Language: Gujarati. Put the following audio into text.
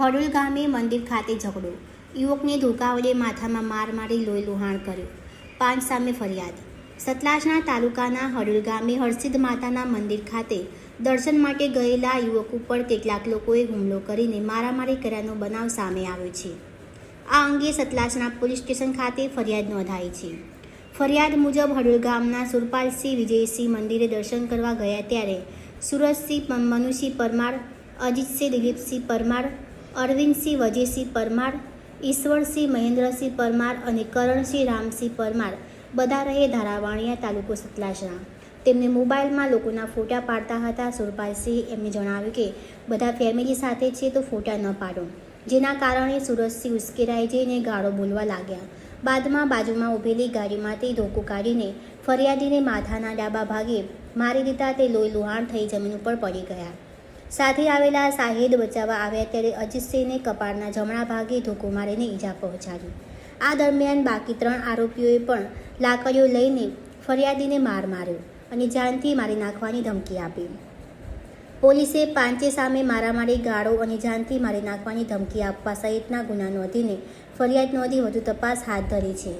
હડોલ ગામે મંદિર ખાતે ઝઘડો. યુવકને ધોકા વડે માથામાં માર મારી લોહી લુહાણ કર્યું. પાંચ સામે ફરિયાદ. સતલાજના તાલુકાના હડોલ ગામે હરસિદ્ધ માતાના મંદિર ખાતે દર્શન માટે ગયેલા યુવક ઉપર કેટલાક લોકોએ હુમલો કરીને મારામારી કર્યાનો બનાવ સામે આવ્યો છે. આ અંગે સતલાજના પોલીસ સ્ટેશન ખાતે ફરિયાદ નોંધાઈ છે. ફરિયાદ મુજબ હડોલ ગામના સુરપાલસિંહ વિજયસિંહ મંદિરે દર્શન કરવા ગયા ત્યારે સુરજસિંહ મનુસિંહ પરમાર, અજીતસિંહ દિલીપસિંહ પરમાર અરવિંદસિંહ, વજયસિંહ પરમાર, ઈશ્વરસિંહ, મહેન્દ્રસિંહ પરમાર અને કરણસિંહ, રામસિંહ પરમાર બધા રહે ધારાવાણિયા તાલુકો સતલાજના. તેમને મોબાઈલમાં લોકોના ફોટા પાડતા હતા. સુરપાલસિંહ એમને જણાવ્યું કે, બધા ફેમિલી સાથે છે તો ફોટા ન પાડો. જેના કારણે સુરજસિંહ ઉશ્કેરાઈ જઈને ગાળો બોલવા લાગ્યા. બાદમાં બાજુમાં ઊભેલી ગાડીમાંથી ધોકો કાઢીને ફરિયાદીને માથાના ડાબા ભાગે મારી દીધા તે લોહી લુહાણ થઈ જમીન ઉપર પડી ગયા. સાથે આવેલા શાહિદ બચાવવા આવ્યા ત્યારે અજીતસિંહને કપાળના જમણા ભાગે ધોકો મારીને ઈજા પહોંચાડી. આ દરમિયાન બાકી ત્રણ આરોપીઓએ પણ લાકડીઓ લઈને ફરિયાદીને માર માર્યો અને જાનથી મારી નાખવાની ધમકી આપી. પોલીસે પાંચે સામે મારામારી, ગાળો અને જાનથી મારી નાખવાની ધમકી આપવા સહિતના ગુના નોંધીને ફરિયાદ નોંધી વધુ તપાસ હાથ ધરી છે.